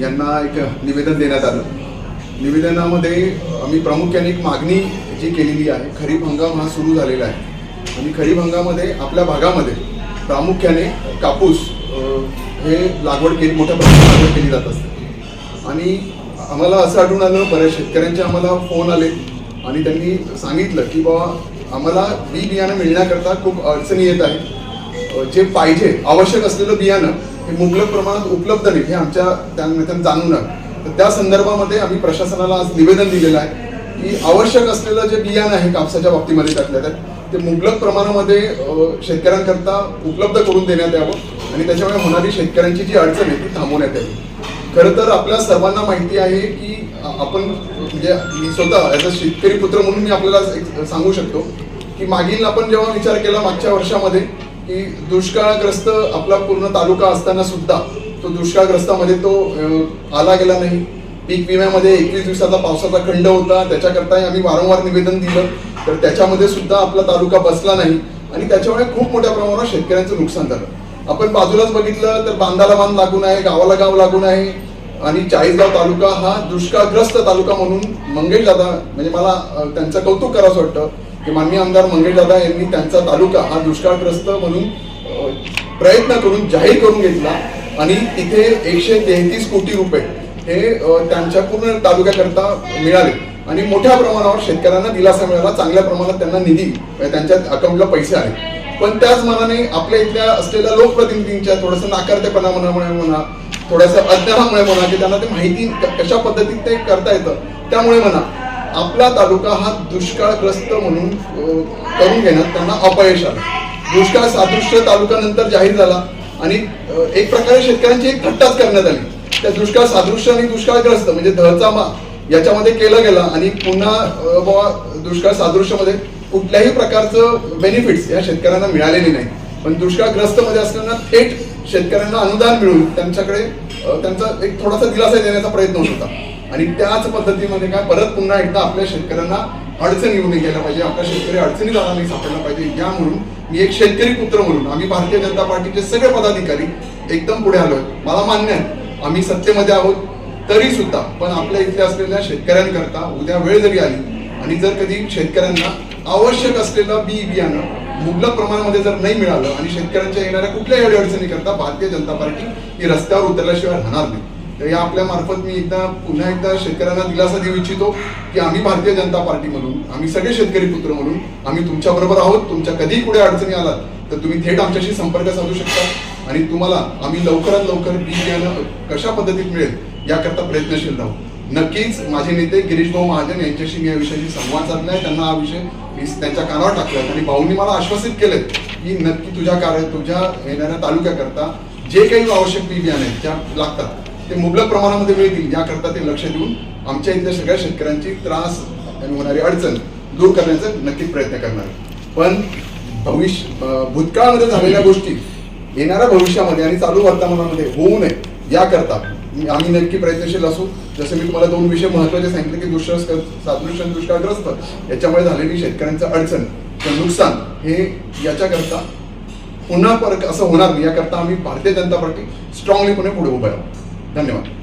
यांना एक निवेदन देण्यात आलं. निवेदनामध्ये आम्ही प्रामुख्याने एक मागणी जी केलेली आहे खरीप हंगाम हा सुरू झालेला आहे. आणि खरीप हंगामामध्ये आपल्या भागामध्ये प्रामुख्याने कापूस हे लागवड केली मोठ्या प्रमाणात लागवड केली जात असते. आणि आम्हाला असं आढळून आलं बऱ्याच शेतकऱ्यांचे आम्हाला फोन आले आणि त्यांनी सांगितलं की बाबा आम्हाला बी बियाणं मिळण्याकरता खूप अडचणी येत आहे जे पाहिजे आवश्यक असलेलं बियाणं हे मुबलक प्रमाणात उपलब्ध नाही हे आमच्या त्यानिमित्तानं जाणून तर त्या संदर्भामध्ये आम्ही प्रशासनाला आज निवेदन दिलेलं आहे की आवश्यक असलेलं जे बियाणं आहे कापसाच्या बाबतीमध्ये त्यातल्या त्यात ते मुबलक प्रमाणामध्ये शेतकऱ्यांकरता उपलब्ध करून देण्यात यावं आणि त्याच्यामुळे होणारी शेतकऱ्यांची जी अडचण आहे ती थांबवण्यात यावी. खरं तर आपल्या सर्वांना माहिती आहे की आपण म्हणजे मी स्वतः ॲज अ शेतकरी पुत्र म्हणून मी आपल्याला एक सांगू शकतो की मागील आपण जेव्हा विचार केला मागच्या वर्षामध्ये की दुष्काळग्रस्त आपला पूर्ण तालुका असताना सुद्धा तो दुष्काळग्रस्तामध्ये तो आला गेला नाही. पीक विम्यामध्ये एकवीस दिवसाचा पावसाचा खंड होता. त्याच्याकरता आम्ही वारंवार निवेदन दिलं. तर त्याच्यामध्ये सुद्धा आपला तालुका बसला नाही. आणि त्याच्यामुळे खूप मोठ्या प्रमाणावर शेतकऱ्यांचं नुकसान झालं. आपण बाजूलाच बघितलं तर बांधाला बांध लागून आहे गावाला गाव लागून आहे. आणि चाळीसगाव तालुका हा दुष्काळग्रस्त तालुका म्हणून मंगेश दादा म्हणजे मला त्यांचं कौतुक करावं वाटतं. की माननीय आमदार मंगेशदादा यांनी त्यांचा तालुका हा दुष्काळग्रस्त म्हणून प्रयत्न करून जाहीर करून घेतला. आणि तिथे एकशे तेहतीस कोटी रुपये हे त्यांच्या पूर्ण तालुक्याकरता मिळाले. आणि मोठ्या प्रमाणावर शेतकऱ्यांना दिलासा मिळाला. चांगल्या प्रमाणात त्यांना निधी म्हणजे त्यांच्या अकाउंटला पैसे आले. पण त्याच मनाने आपल्या इथल्या असलेल्या लोकप्रतिनिधींच्या थोडंसं नाकारतेपणा म्हणामुळे म्हणा थोड्याशा अज्ञानामुळे म्हणा की त्यांना ते माहिती कशा पद्धतीत ते करता येतं त्यामुळे म्हणा आपला तालुका हा दुष्काळग्रस्त म्हणून करून घेण्यात त्यांना अपयश आलं. दुष्काळ सादृश्य तालुका नंतर जाहीर झाला आणि एक प्रकारे शेतकऱ्यांची एक थट्टाच करण्यात आली. त्या दुष्काळ सादृश्य आणि दुष्काळग्रस्त म्हणजे धळचा मा याच्यामध्ये केलं गेला आणि पुन्हा बाबा बुवा दुष्काळ सादृश्यमध्ये कुठल्याही प्रकारचं बेनिफिट्स या शेतकऱ्यांना मिळालेले नाही. पण दुष्काळग्रस्त मध्ये असताना थेट शेतकऱ्यांना अनुदान मिळून त्यांच्याकडे त्यांचा एक थोडासा दिलासा देण्याचा प्रयत्न होत होता. आणि त्याच पद्धतीमध्ये काय परत पुन्हा एकदा आपल्या शेतकऱ्यांना अडचण येऊ नये गेल्या पाहिजे. आपला शेतकरी अडचणी जाणार नाही सापडला पाहिजे. या म्हणून मी एक शेतकरी पुत्र म्हणून आम्ही भारतीय जनता पार्टीचे सगळे पदाधिकारी एकदम पुढे आलोय. मला मान्य आहे आम्ही सत्तेमध्ये आहोत तरी सुद्धा पण आपल्या इथे असलेल्या शेतकऱ्यांकरता उद्या वेळ जरी आली आणि जर कधी शेतकऱ्यांना आवश्यक असलेलं बी बियाणं मुबलक प्रमाणामध्ये जर नाही मिळालं आणि शेतकऱ्यांच्या येणाऱ्या कुठल्याही अडचणी करता भारतीय जनता पार्टी ही रस्त्यावर उतरल्याशिवाय राहणार नाही. तर या आपल्या मार्फत मी एकदा पुन्हा एकदा शेतकऱ्यांना दिलासा देऊ इच्छितो की आम्ही भारतीय जनता पार्टी म्हणून आम्ही सगळे शेतकरी पुत्र म्हणून आम्ही तुमच्याबरोबर आहोत तुमच्या कधीही पुढे अडचणी आलात तर तुम्ही थेट आमच्याशी संपर्क साधू शकता. आणि तुम्हाला आम्ही लवकरात लवकर बी बियाणं कशा पद्धतीत मिळेल याकरता प्रयत्नशील राहू. नक्कीच माझे नेते गिरीश भाऊ महाजन यांच्याशी मी या विषयाशी संवाद साधलाय त्यांना हा विषय मी त्यांच्या कानावर टाकलाय आणि भाऊंनी मला आश्वासित केलंय की नक्की तुझ्या कार्य तुझ्या येणाऱ्या तालुक्याकरता जे काही आवश्यक बी बियाणे आहेत, ज्या लागतात ते मुबलक प्रमाणामध्ये मिळतील याकरता ते लक्ष देऊन आमच्या इथल्या सगळ्या शेतकऱ्यांची त्रास आणि होणारी अडचण दूर करण्याचा नक्कीच प्रयत्न करणार. पण भविष्य भूतकाळामध्ये झालेल्या गोष्टी येणाऱ्या भविष्यामध्ये आणि चालू वर्तमानामध्ये होऊ नये याकरता आम्ही नक्की प्रयत्नशील असू. जसं मी तुम्हाला दोन विषय महत्त्वाचे सांगितले की दुष्काळ सादृश्य दुष्काळग्रस्त याच्यामुळे झालेली शेतकऱ्यांचं अडचण किंवा नुकसान हे याच्याकरता पुन्हा परत असं होणार नाही. याकरता आम्ही भारतीय जनता पार्टी स्ट्रॉंगली पुणे पुढे उभं आहोत धन्यवाद